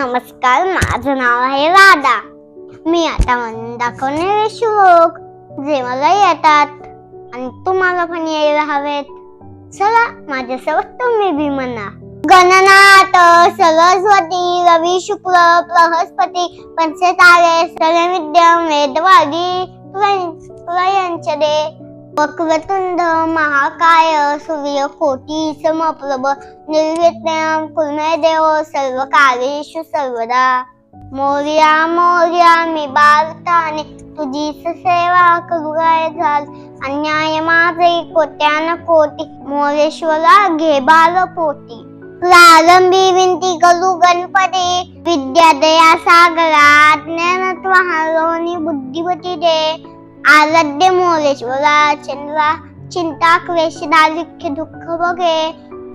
नमस्कार माझं नाव आहे राधा. मी आता म्हणून दाखवणारे श्लोक जे मला येतात. आणि तुम्हाला पण यायला हवेत. चला माझ्यासोबत तुम्ही बी म्हणा गणनाथ सरस्वती रवी शुक्ल बृहस्पती पंचतारे सरविद्यम वेदवादी प्रयंच दे वक्रतुंड महाकाय सूर्य कोटी समप्रभ निर्विज्ञान कुर्मे देव सर्व कार्येषु सर्वदा। मोर्या मोर्या मी बालताने तुझीच सेवा करू काय झाल। अन्याय माझे कोट्यान कोटी मोरेश्वरा घे बाल पोटी। प्रारंभी विनती करू गणपती विद्या दया सागरा ज्ञानत्व हरवणी बुद्धिवती दे। आराध्य मोरेश्वरा चंद्रा चिंता क्लेश दारिद्र्य दुःख बघे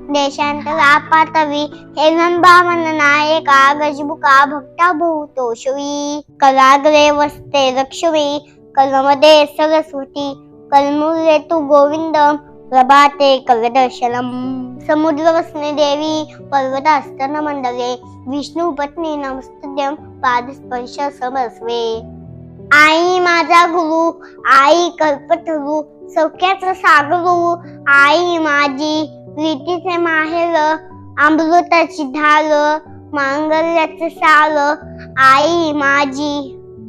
देशांतरा पातवी हे मननायका गजबुका भक्ता भूतोषवी कराग्रे वस्ते लक्ष्मी कलमदे सरस्वती कलमुरे तू गोविंद प्रभाते कलदर्शनम। समुद्र वसने देवी पर्वत असताना मंडले विष्णू पत्नी नमस्तुद्यम पादस्पर्श समस्वे। आई माझा गुरु आई कल्पतरू सौख्याचं सागरू आई माझी प्रीतीचे माहेर अमृताची धार मांगल्याचे साल आई माझी.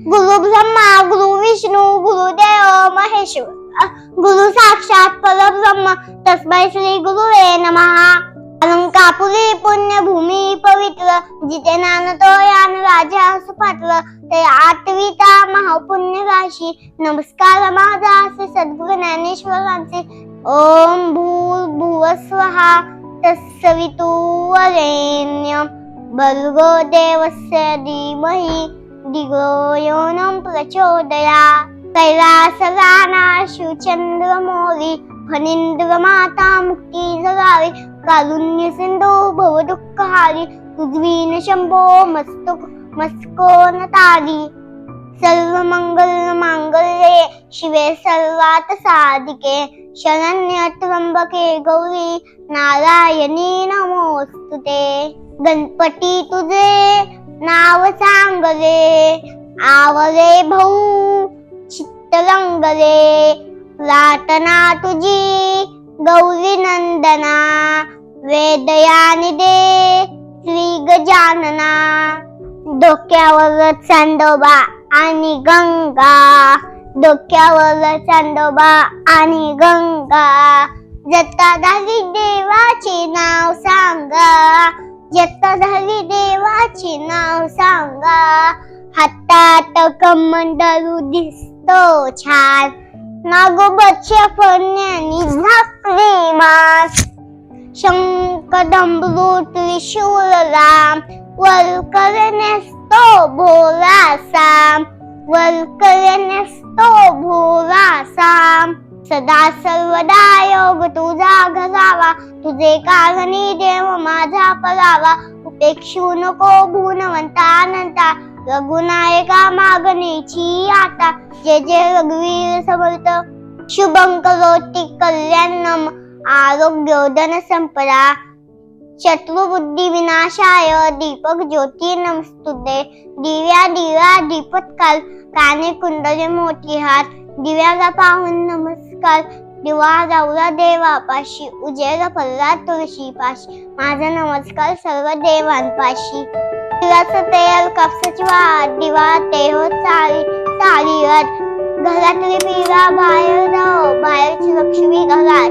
गुरु ब्रह्मा गुरु विष्णू गुरुदेव महेश्वर गुरु साक्षात परब्रह्म तस्मै श्री गुरुवे नमः. अलंकापुरी पुण्यभूमी पवित्र जिथे नानतो यान राजा सुपात्र ते आठविता महापुण्य राशी. नमस्कार माझा असे सद्गुरु ज्ञानेश्वरांचे. ओम भूर भुवस्वहा तत्सवितु वरेण्यम. भर्गो देवस्य धीमहि दिगो योनं प्रचोदया. कैलासराना शिवचंद्रमौली फणींद्र माता मुक्ती जगावी. कारुण्य सिंधू भव दुःखहारी तुझवीन शंभो मस्तक मस्कोन तारी। सर्व मंगल मांगल्ये शिवे सर्वात साधिके शरण्य त्र्यंबके गौरी नारायणी नमोस्तुते गणपती तुझे नाव सांगले आवरे भाऊ चित्तरंगले प्रार्थना तुझी गौरी नंदना वेदयानी दे श्री गजानना डोक्यावर चांदोबा आणि गंगा डोक्यावर चांदोबा आणि गंगा. जत्ताधारी देवाचे नाव सांगा जत्ताधारी देवाचे नाव सांगा. हातात कमंडलू दिसतो छान. नागोबाच्या फण्यानी झाकली मास. शंकदंबरू त्रिशूल राम वरकर नेसतो भोला साम वरकर नेसतो भोला साम सदा सर्वदा योग तुझा घरावा तुझे कारणी देव माझा परावा उपेक्षू नको भुवनवंता अनंता रघुनायका मागणीची आता. जे जे रघुवीर समर्थ. शुभं करोति कल्याणम. आरोग्योदन संपदा. शत्रुबुद्धी विनाशाय. दीपक ज्योती नमस्तुते. दिव्या दिव्या दीपत्काल. काने कुंडले मोठी हात. दिव्याला पाहून नमस्कार. दिवा जाऊला देवापाशी. उजेर पडला तुळशी पाशी माझा नमस्कार सर्व देवांपाशी. तिळाचं तेल कापसाची वाद दिवा ते हो चाली घरातली पिरा बाहेर न बाहेरची लक्ष्मी घरात